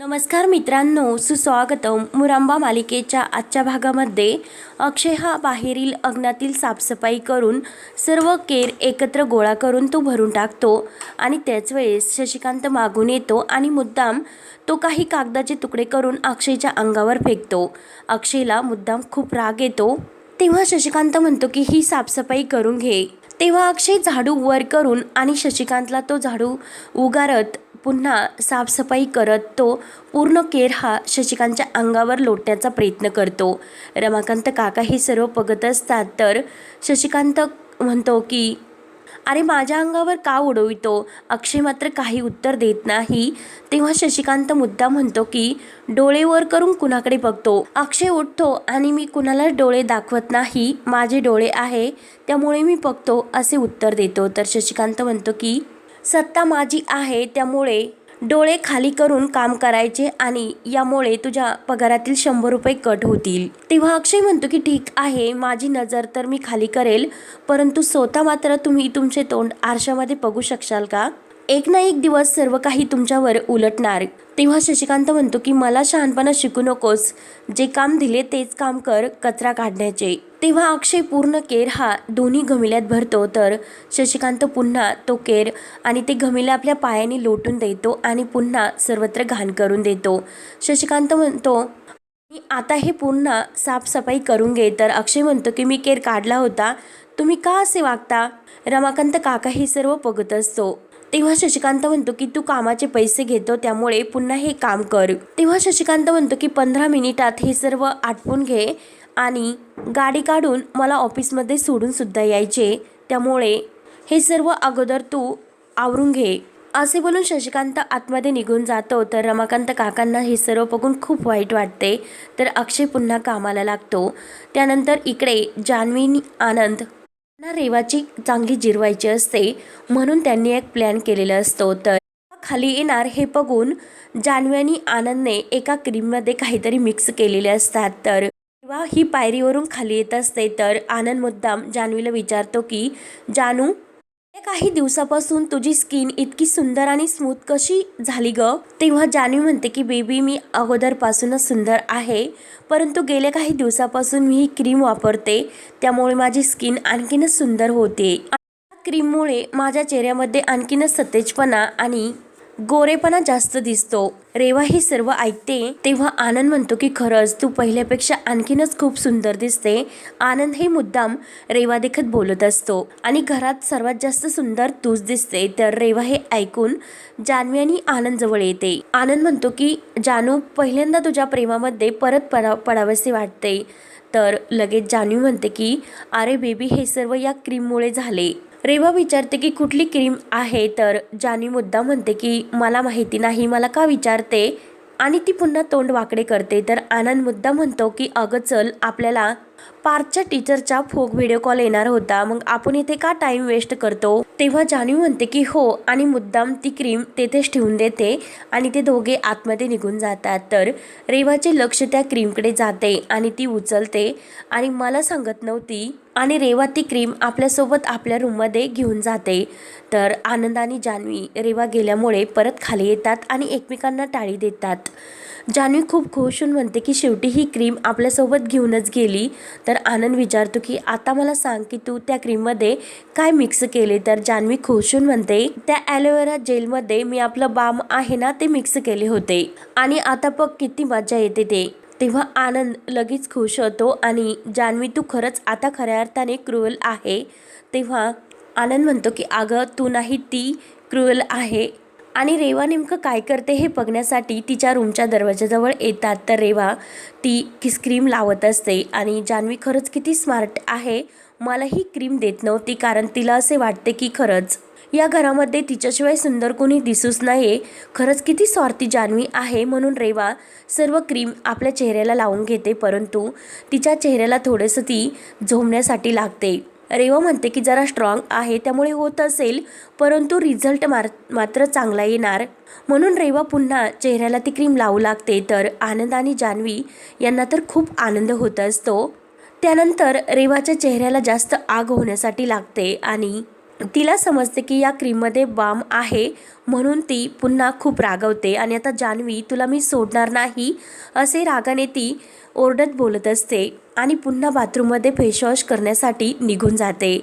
नमस्कार मित्रांनो सुस्वागतम मुरांबा मालिकेच्या आजच्या भागामध्ये अक्षय हा बाहेरील अग्नातील साफसफाई करून सर्व केर एकत्र गोळा करून तो भरून टाकतो आणि त्याच वेळेस शशिकांत मागून येतो आणि मुद्दाम तो काही कागदाचे तुकडे करून अक्षयच्या अंगावर फेकतो. अक्षयला मुद्दाम खूप राग येतो. तेव्हा शशिकांत म्हणतो की ही साफसफाई करून घे. तेव्हा अक्षय झाडू वर करून आणि शशिकांतला तो झाडू उगारत पुन्हा साफसफाई करत तो पूर्ण केर हा शशिकांतच्या अंगावर लोटण्याचा प्रयत्न करतो. रमाकांत काका हे सर्व बघत असतात तर शशिकांत म्हणतो की अरे माझ्या अंगावर का उडवितो? अक्षय मात्र काही उत्तर देत नाही. तेव्हा शशिकांत मुद्दा म्हणतो की डोळे वर करून कुणाकडे बघतो? अक्षय उठतो आणि मी कुणालाच डोळे दाखवत नाही. माझे डोळे आहे त्यामुळे मी बघतो असे उत्तर देतो. तर शशिकांत म्हणतो की सत्ता माझी आहे त्यामुळे डोळे खाली करून काम करायचे आणि यामुळे तुझ्या पगारातील शंभर रुपये कट होतील. तेव्हा अक्षय म्हणतो की ठीक आहे माझी नजर तर मी खाली करेल परंतु स्वतः मात्र तुम्ही तुमचे तोंड आरशामध्ये बघू शकशाल का? एक ना एक दिवस सर्व काही तुमच्यावर उलटणार. तेव्हा शशिकांत म्हणतो की मला शहाणपणा शिकू नकोस. जे काम दिले तेच काम कर कचरा काढण्याचे. तेव्हा अक्षय पूर्ण केर हा दोन्ही घमिल्यात भरतो तर शशिकांत पुन्हा तो केर आणि ते घमिला आपल्या पायाने लोटून देतो आणि पुन्हा सर्वत्र घाण करून देतो. शशिकांत म्हणतो मी आता हे पुन्हा साफसफाई करून घे. तर अक्षय म्हणतो की मी केर काढला होता तुम्ही का असे वागता? रमाकांत काका हे सर्व बघत असतो. तेव्हा शशिकांत म्हणतो की तू कामाचे पैसे घेतो त्यामुळे पुन्हा हे काम कर. तेव्हा शशिकांत म्हणतो की पंधरा मिनिटात हे सर्व आटपून घे. आणि गाडी काढून मला ऑफिसमध्ये सोडूनसुद्धा यायचे. त्यामुळे हे सर्व अगोदर तू आवरून घे. असे बोलून शशिकांत आतमध्ये निघून जातो. तर रमाकांत काकांना हे सर्व बघून खूप वाईट वाटते. तर अक्षय पुन्हा कामाला लागतो. त्यानंतर इकडे जान्हवी आनंद त्यांना रेवाची चांगली जिरवायची असते म्हणून त्यांनी एक प्लॅन केलेला असतो. तर खाली येणार हे बघून जान्हवी आणि आनंदने एका क्रीममध्ये काहीतरी मिक्स केलेले असतात. तर जेव्हा ही पायरीवरून खाली येत असते तर आनंद मुद्दाम जान्हवीला विचारतो की जानू गेल्या काही दिवसापासून तुझी स्किन इतकी सुंदर आणि स्मूथ कशी झाली ग? तेव्हा जान्हवी म्हणते की बेबी मी अगोदरपासूनच सुंदर आहे परंतु गेल्या काही दिवसापासून मी ही क्रीम वापरते. त्यामुळे माझी स्किन आणखीनच सुंदर होते. क्रीममुळे माझ्या चेहऱ्यामध्ये आणखीनच सतेजपणा आणि गोरेपणा जास्त दिसतो. रेवा हे सर्व ऐकते तेव्हा आनंद म्हणतो की खरंच तू पहिल्यापेक्षा आणखीनच खूप सुंदर दिसते. आनंद हे मुद्दाम रेवा देखत बोलत असतो. आणि घरात सर्वात जास्त सुंदर तूच दिसते तर रेवा हे ऐकून जान्हवी आणि आनंद जवळ येते. आनंद म्हणतो की जानू पहिल्यांदा तुझ्या प्रेमामध्ये परत पडा पडावेसे वाटते. तर लगेच जानवी म्हणते की अरे बेबी हे सर्व या क्रीममुळे झाले. रेवा विचारते की कुठली क्रीम आहे? तर जानी मुद्दा म्हणते की मला माहिती नाही मला का विचारते? आणि ती पुन्हा तोंड वाकडे करते. तर आनंद मुद्दा म्हणतो की अगं चल आपल्याला पार्थच्या टीचरचा फोक व्हिडिओ कॉल येणार होता. मग आपण इथे का टाइम वेस्ट करतो? तेव्हा जानवी म्हणते की हो आणि मुद्दाम ती क्रीम तेथेच ठेवून देते आणि ते दोघे आतमध्ये निघून जातात. तर रेवाचे लक्ष त्या क्रीमकडे जाते आणि ती उचलते. आणि मला सांगत नव्हती. आणि रेवा ती क्रीम आपल्यासोबत आपल्या रूममध्ये घेऊन जाते. तर आनंद आणि जान्हवी रेवा गेल्यामुळे परत खाली येतात आणि एकमेकांना टाळी देतात. जान्हवी खूप खुश होऊन म्हणते की शेवटी ही क्रीम आपल्यासोबत घेऊनच गेली. तर आनंद विचारतो की आता मला सांग की तू त्या क्रीममध्ये काय मिक्स केले? तर जान्हवी खुश होऊन म्हणते त्या ॲलोवेरा जेलमध्ये मी आपलं बाम आहे ना ते मिक्स केले होते. आणि आता बघ किती मजा येते ते. तेव्हा आनंद लगेच खुश होतो आणि जान्हवी तू खरंच आता खऱ्या अर्थाने क्रुअल आहे. तेव्हा आनंद म्हणतो की अगं तू नाही ती क्रुअल आहे. आणि रेवा नेमकं काय करते हे बघण्यासाठी तिच्या रूमच्या दरवाजाजवळ येतात. तर रेवा ती किस क्रीम लावत असते आणि जान्हवी खरंच किती स्मार्ट आहे. मला ही क्रीम देत नव्हती कारण तिला असे वाटते की खरंच या घरामध्ये तिच्याशिवाय सुंदर कोणी दिसूच नाही खरंच किती स्वार्थी जान्हवी आहे म्हणून रेवा सर्व क्रीम आपल्या चेहऱ्याला लावून घेते. परंतु तिच्या चेहऱ्याला थोडंसं ती झोमण्यासाठी लागते. रेवा म्हणते की जरा स्ट्रॉंग आहे त्यामुळे होत असेल परंतु रिझल्ट मार मात्र चांगला येणार. म्हणून रेवा पुन्हा चेहऱ्याला ती क्रीम लावू लागते तर आनंद आणि जान्हवी यांना तर खूप आनंद होत असतो. त्यानंतर रेवाच्या चेहऱ्याला जास्त आग होण्यासाठी लागते आणि तिला समजते की या क्रीममध्ये बाम आहे म्हणून ती पुन्हा खूप रागवते. आणि आता जान्हवी तुला मी सोडणार नाही असे रागाने ती ओरडत बोलत असते आणि पुन्हा बाथरूममध्ये फेसवॉश करण्यासाठी निघून जाते.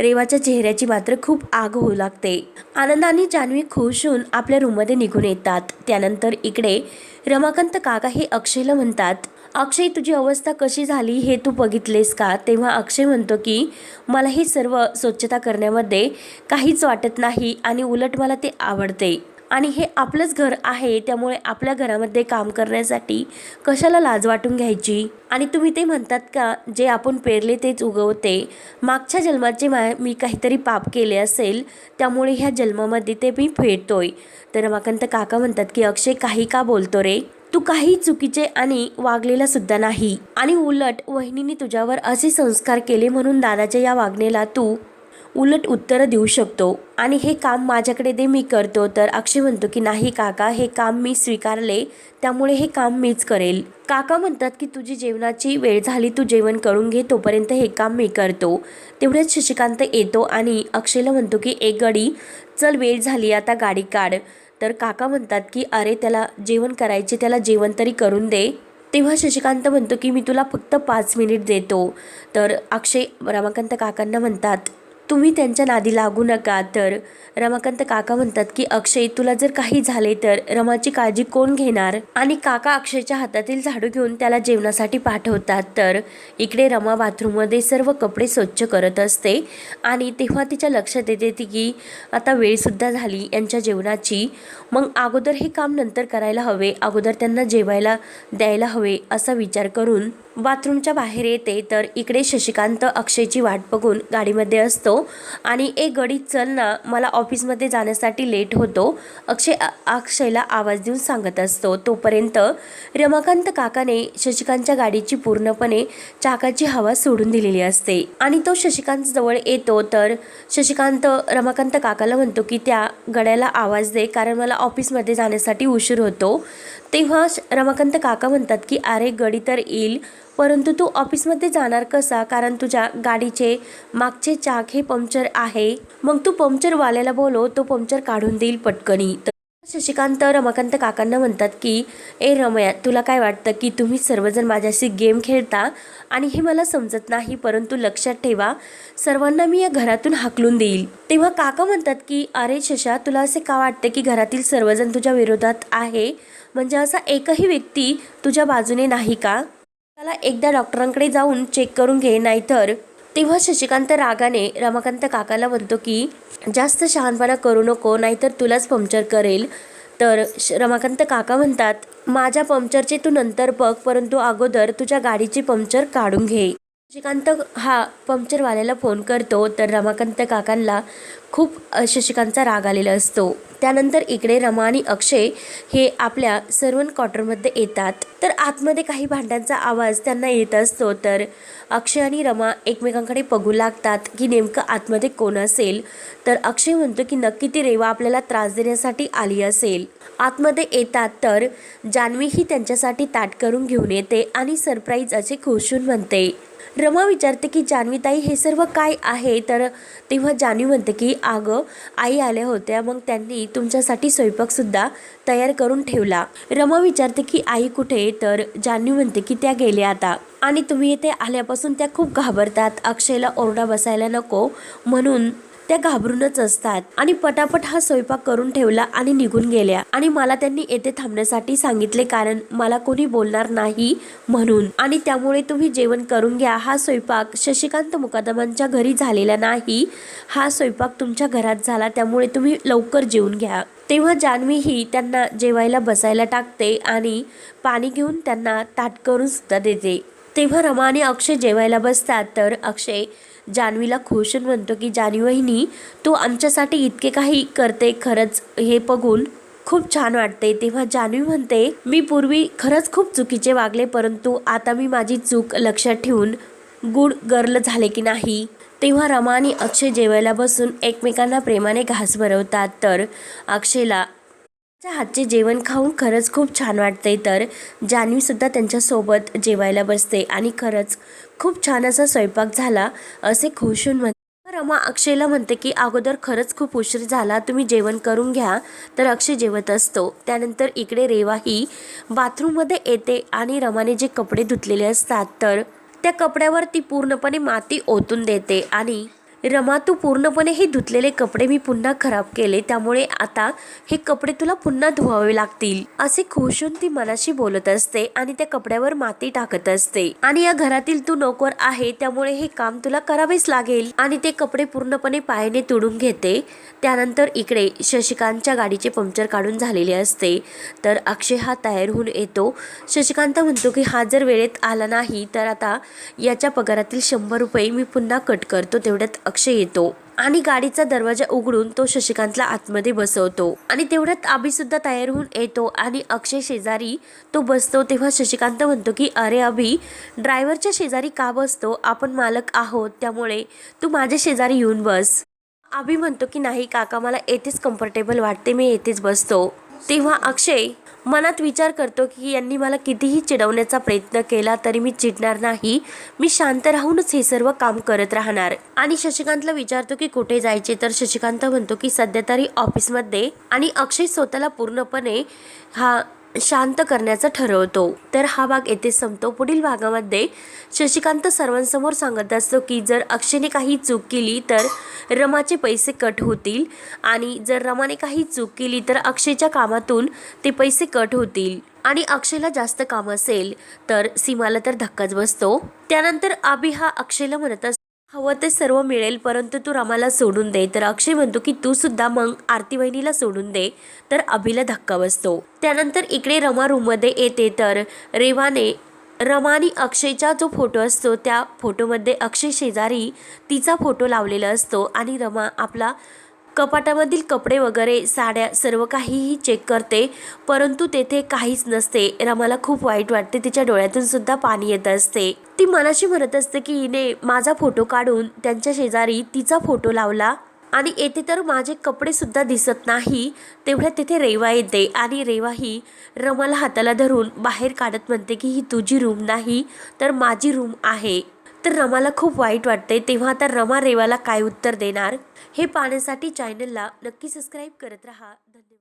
रेवाच्या चेहऱ्याची मात्र खूप आग होऊ लागते. आनंदाने जान्हवी खुश होऊन आपल्या रूममध्ये निघून येतात. त्यानंतर इकडे रमाकांत काका हे अक्षयला म्हणतात अक्षय तुझी अवस्था कशी झाली हे तू बघितलेस का? तेव्हा अक्षय म्हणतो की मला ही सर्व स्वच्छता करण्यामध्ये काहीच वाटत नाही आणि उलट मला ते आवडते. आणि हे आपलंच घर आहे त्यामुळे आपल्या घरामध्ये काम करण्यासाठी कशाला लाज वाटून घ्यायची? आणि तुम्ही ते म्हणतात का जे आपण पेरले तेच उगवते. मागच्या जन्माचे मा मी काहीतरी पाप केले असेल त्यामुळे ह्या जन्मामध्ये ते मी फेडतोय. तर रमाकांत काका म्हणतात की अक्षय काही का बोलतो रे? तू काही चुकीचे आणि वागलेला सुद्धा नाही. आणि उलट वहिनीने तुझ्यावर असे संस्कार केले म्हणून दादाच्या या वागणेला तू उलट उत्तरं देऊ शकतो. आणि हे काम माझ्याकडे दे मी करतो. तर अक्षय म्हणतो की नाही काका हे काम मी स्वीकारले त्यामुळे हे काम मीच करेल. काका म्हणतात की तुझी जेवणाची वेळ झाली तू जेवण करून घे तोपर्यंत हे काम मी करतो. तेवढ्याच शशिकांत येतो आणि अक्षयला म्हणतो की एक गडी चल वेळ झाली आता गाडी काढ. तर काका म्हणतात की अरे त्याला जेवण करायचे त्याला जेवण तरी करून दे. तेव्हा शशिकांत म्हणतो की मी तुला फक्त पाच मिनिट देतो. तर अक्षय रमाकांत काकांना म्हणतात तुम्ही त्यांच्या नादी लागू नका. तर रमाकांत काका म्हणतात की अक्षय तुला जर काही झाले तर रमाची काळजी कोण घेणार? आणि काका अक्षयच्या हातातील झाडू घेऊन त्याला जेवणासाठी पाठवतात. तर इकडे रमा बाथरूममध्ये सर्व कपडे स्वच्छ करत असते आणि तेव्हा तिच्या लक्षात येते ती की आता वेळसुद्धा झाली यांच्या जेवणाची. मग अगोदर हे काम नंतर करायला हवे. अगोदर त्यांना जेवायला द्यायला हवे असा विचार करून बाथरूमच्या बाहेर येते तर इकडे शशिकांत अक्षयची वाट बघून गाडीमध्ये असतो आणि एक गडी चल ना मला ऑफिसमध्ये जाण्यासाठी लेट होतो. अक्षय अक्षयला आवाज देऊन सांगत असतो तोपर्यंत रमाकांत काकाने शशिकांतच्या गाडीची पूर्णपणे चाकाची हवा सोडून दिलेली असते आणि तो शशिकांत जवळ येतो तर शशिकांत रमाकांत काकाला म्हणतो की त्या गड्याला आवाज दे कारण मला ऑफिसमध्ये जाण्यासाठी उशीर होतो. तेव्हा श- रमाकांत काका म्हणतात की अरे गडी तर येईल परंतु तू ऑफिसमध्ये जाणार कसा? कारण तुझ्या गाडीचे मागचे चाक हे पंक्चर आहे. मग तू पंक्चरवाल्याला बोलव तो पंक्चर काढून देईल पटकनी. तर शशिकांत रमाकांत काकांना म्हणतात की ए रमया तुला काय वाटतं की तुम्ही सर्वजण माझ्याशी गेम खेळता? आणि हे मला समजत नाही परंतु लक्षात ठेवा सर्वांना मी या घरातून हाकलून देईल. तेव्हा काका म्हणतात की अरे शशा तुला असे का वाटते की घरातील सर्वजण तुझ्या विरोधात आहे? म्हणजे असा एकही व्यक्ती तुझ्या बाजूने नाही का? मला एकदा डॉक्टरांकडे जाऊन चेक करून घे नाहीतर तेव्हा शशिकांत रागाने रमाकांत काकाला म्हणतो की जास्त शहाणपणा करू नको नाहीतर तुलाच पंक्चर करेल. तर श- रमाकांत काका म्हणतात माझ्या पंक्चरचे तू नंतर बघ परंतु अगोदर तुझ्या गाडीची पंक्चर काढून घे. शशिकांत हा पंक्चरवाल्याला फोन करतो तर रमाकांत काकांना खूप शशिकांतचा राग आलेला असतो. त्यानंतर इकडे रमा आणि अक्षय हे आपल्या सर्वन क्वार्टरमध्ये येतात. तर आतमध्ये काही भांड्यांचा आवाज त्यांना येत असतो तर अक्षय आणि रमा एकमेकांकडे बघू लागतात की नेमकं आतमध्ये कोण असेल. तर अक्षय म्हणतो की नक्की ती रेवा आपल्याला त्रास देण्यासाठी आली असेल. आतमध्ये येतात तर जान्हवी ही त्यांच्यासाठी ताट करून घेऊन येते आणि सरप्राईज असे खुशून म्हणते. रमा विचारते की जान्हवीताई हे सर्व काय आहे? तर तेव्हा जान्हवी म्हणते की अगं आई आल्या होत्या. मग त्यांनी तुमच्यासाठी स्वयंपाकसुद्धा तयार करून ठेवला. रमा विचारते की आई कुठे? तर जान्हवी म्हणते की त्या गेल्या आता. आणि तुम्ही इथे आल्यापासून त्या खूप घाबरतात. अक्षयला ओरडा बसायला नको म्हणून त्या घाबरूनच असतात. आणि पटापट हा स्वयंपाक करून ठेवला आणि निघून गेल्या. आणि मला त्यांनी येथे थांबण्यासाठी सांगितले कारण मला कोणी बोलणार नाही म्हणून. आणि त्यामुळे तुम्ही जेवण करून घ्या. हा स्वयंपाक शशिकांत मुकादमांच्या घरी झालेला नाही. हा स्वयंपाक तुमच्या घरात झाला. त्यामुळे तुम्ही लवकर जेवून घ्या. तेव्हा जान्हवी ही त्यांना जेवायला बसायला टाकते आणि पाणी घेऊन त्यांना ताट करून सुद्धा देते. तेव्हा रमा आणि अक्षय जेवायला बसतात. तर अक्षय जान्हवीला खुश म्हणतो की जान्हवी वहिनी तू आमच्यासाठी इतके काही करते खरंच हे बघून खूप छान वाटते. तेव्हा जान्हवी म्हणते मी पूर्वी खरंच खूप चुकीचे वागले परंतु आता मी माझी चूक लक्षात ठेवून गुड गर्ल झाले की नाही? तेव्हा रमा आणि अक्षय जेवायला बसून एकमेकांना प्रेमाने घास भरवतात. तर अक्षयला हातचे जेवण खाऊन खरंच खूप छान वाटते तर जान्हवीसुद्धा त्यांच्यासोबत जेवायला बसते आणि खरंच खूप छान असा स्वयंपाक झाला असे खुश होऊन म्हणते रमा अक्षयला म्हणते की अगोदर खरंच खूप उशीर झाला तुम्ही जेवण करून घ्या. तर अक्षय जेवत असतो. त्यानंतर इकडे रेवा ही बाथरूममध्ये येते आणि रमाने जे कपडे धुतलेले असतात तर त्या कपड्यावर ती पूर्णपणे माती ओतून देते आणि रमा तू पूर्णपणे हे धुतलेले कपडे मी पुन्हा खराब केले त्यामुळे आता हे कपडे तुला पुन्हा धुवावे लागतील. असे खुश होऊन ती मनाशी बोलत असते आणि त्या कपड्यावर माती टाकत असते. आणि या घरातील तू नोकर आहे त्यामुळे हे काम तुला करावेच लागेल. आणि ते कपडे पूर्णपणे पायाने तुडून घेते. त्यानंतर इकडे शशिकांतच्या गाडीचे पंक्चर काढून झालेले असते. तर अक्षय हा तयार होऊन येतो. शशिकांत म्हणतो की हा जर वेळेत आला नाही तर आता याच्या पगारातील शंभर रुपये मी पुन्हा कट करतो तेवढ्यात अक्षय येतो आणि गाडीचा दरवाजा उघडून तो शशिकांतला आतमध्ये बसवतो. आणि तेवढ्यात आबी सुद्धा तयार होऊन येतो आणि अक्षय शेजारी तो बसतो. तेव्हा शशिकांत म्हणतो की अरे अभि ड्रायव्हरच्या शेजारी का बसतो? आपण मालक आहोत त्यामुळे तू माझ्या शेजारी येऊन बस. अभि म्हणतो की नाही काका मला येथेच कम्फर्टेबल वाटते मी येथेच बसतो. तेव्हा अक्षय मनात विचार करतो की यांनी मला कितीही चिडवण्याचा प्रयत्न केला तरी मी चिडणार नाही. मी शांत राहूनच हे सर्व काम करत राहणार. आणि शशिकांतला विचारतो की कुठे जायचे? तर शशिकांत म्हणतो की सध्या तरी ऑफिसमध्ये. आणि अक्षय स्वतःला पूर्णपणे हा शांत करण्याचं ठरवतो. तर हा भाग येथे संपतो. पुढील भागामध्ये शशिकांत सर्वांसमोर सांगत असतो की जर अक्षयने काही चूक केली तर रमाचे पैसे कट होतील. आणि जर रमाने काही चूक केली तर अक्षयच्या कामातून ते पैसे कट होतील. आणि अक्षयला जास्त काम असेल तर सीमाला तर धक्काच बसतो. त्यानंतर आबी हा अक्षयला म्हणत असतो हवं ते सर्व मिळेल परंतु तू रमाला सोडून दे. तर अक्षय म्हणतो की तू सुद्धा मग आरती वहिनीला सोडून दे. तर अभिला धक्का बसतो. त्यानंतर इकडे रमा रूममध्ये येते. तर रेवाने रमानी अक्षयचा जो फोटो असतो त्या फोटोमध्ये अक्षय शेजारी तिचा फोटो लावलेला असतो आणि रमा आपला कपाटामधील कपडे वगैरे साड्या सर्व काहीही चेक करते. परंतु तेथे काहीच नसते. रमाला खूप वाईट वाटते. तिच्या डोळ्यातून सुद्धा पाणी येत असते. ती मनाशी म्हणत असते की हिने माझा फोटो काढून त्यांच्या शेजारी तिचा फोटो लावला आणि येथे तर माझे कपडे सुद्धा दिसत नाही. तेवढ्या तिथे रेवा येते आणि रेवा ही रमाला हाताला धरून बाहेर काढत म्हणते की ही तुझी रूम नाही तर माझी रूम आहे. तर रमाला खूप वाईट वाटते तेव्हा आता रमा रेवाला काय उत्तर देणार? हे पाहण्यासाठी चॅनलला नक्की सबस्क्राईब करत राहा. धन्यवाद.